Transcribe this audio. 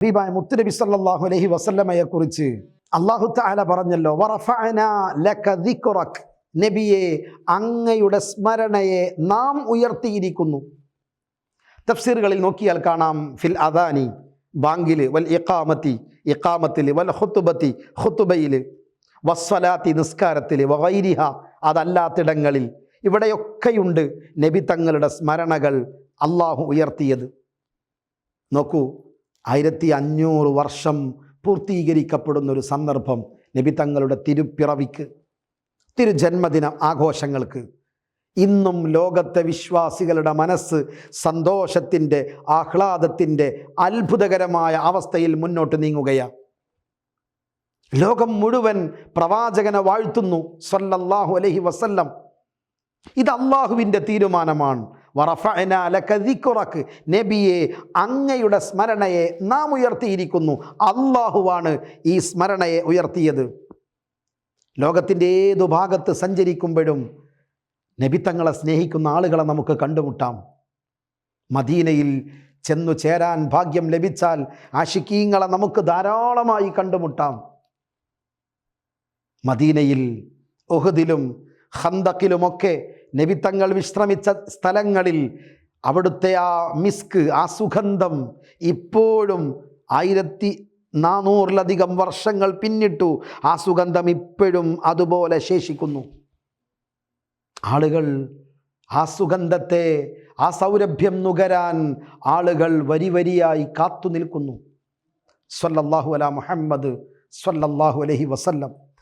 ഹബീബായ മുത്തുനബി സല്ലല്ലാഹു അലൈഹി വസല്ലമയെ കുറിച്ച് അള്ളാഹു തആല പറഞ്ഞല്ലോ നബിയെ അങ്ങയുടെ സ്മരണയെ നാം ഉയർത്തിയിരിക്കുന്നു. തഫ്സീറുകളിൽ നോക്കിയാൽ കാണാം ഫിൽ അദാനി ബാങ്കിൽ വൽ ഇഖാമത്തി ഇഖാമത്തിൽ വൽ ഹുത്തുബത്തി ഹുത്തുബയിൽ വസ്വലാത്തി നിസ്കാരത്തിൽ വൈരിഹ അതല്ലാത്തിടങ്ങളിൽ. ഇവിടെയൊക്കെയുണ്ട് നബി തങ്ങളുടെ സ്മരണകൾ അള്ളാഹു ഉയർത്തിയത്. നോക്കൂ ആയിരത്തി അഞ്ഞൂറ് വർഷം പൂർത്തീകരിക്കപ്പെടുന്ന ഒരു സന്ദർഭം നബി തങ്ങളുടെ തിരുപ്പിറവിക്ക് തിരുജന്മദിന ആഘോഷങ്ങൾക്ക്. ഇന്നും ലോകത്തെ വിശ്വാസികളുടെ മനസ്സ് സന്തോഷത്തിന്റെ ആഹ്ലാദത്തിന്റെ അത്ഭുതകരമായ അവസ്ഥയിൽ മുന്നോട്ട് നീങ്ങുകയാണ് ലോകം മുഴുവൻ പ്രവാചകനെ വാഴ്ത്തുന്നു സല്ലല്ലാഹു അലഹി വസല്ലം. ഇത് അള്ളാഹുവിന്റെ തീരുമാനമാണ്. വറഫഅന ലക നബിയെ അങ്ങയുടെ സ്മരണയെ നാം ഉയർത്തിയിരിക്കുന്നു. അള്ളാഹുവാണ് ഈ സ്മരണയെ ഉയർത്തിയത്. ലോകത്തിന്റെ ഏതു ഭാഗത്ത് സഞ്ചരിക്കുമ്പോഴും നബിത്തങ്ങളെ സ്നേഹിക്കുന്ന ആളുകളെ നമുക്ക് കണ്ടുമുട്ടാം. മദീനയിൽ ചെന്നു ചേരാൻ ഭാഗ്യം ലഭിച്ചാൽ ആഷിക്കീങ്ങളെ നമുക്ക് ധാരാളമായി കണ്ടുമുട്ടാം. മദീനയിൽ ഒഹദിലും ഹന്തക്കിലുമൊക്കെ നബിത്തങ്ങൾ വിശ്രമിച്ച സ്ഥലങ്ങളിൽ അവിടുത്തെ ആ മിസ്ക് ആ സുഗന്ധം ഇപ്പോഴും ആയിരത്തി നാനൂറിലധികം വർഷങ്ങൾ പിന്നിട്ടു. ആ സുഗന്ധം ഇപ്പോഴും അതുപോലെ ശേഷിക്കുന്നു. ആളുകൾ ആ സുഗന്ധത്തെ ആ സൗരഭ്യം നുകരാൻ ആളുകൾ വരി വരിയായി കാത്തു നിൽക്കുന്നു. സ്വല്ലല്ലാഹു അല മുഹമ്മദ് സ്വല്ലല്ലാഹു അലഹി വസല്ലം.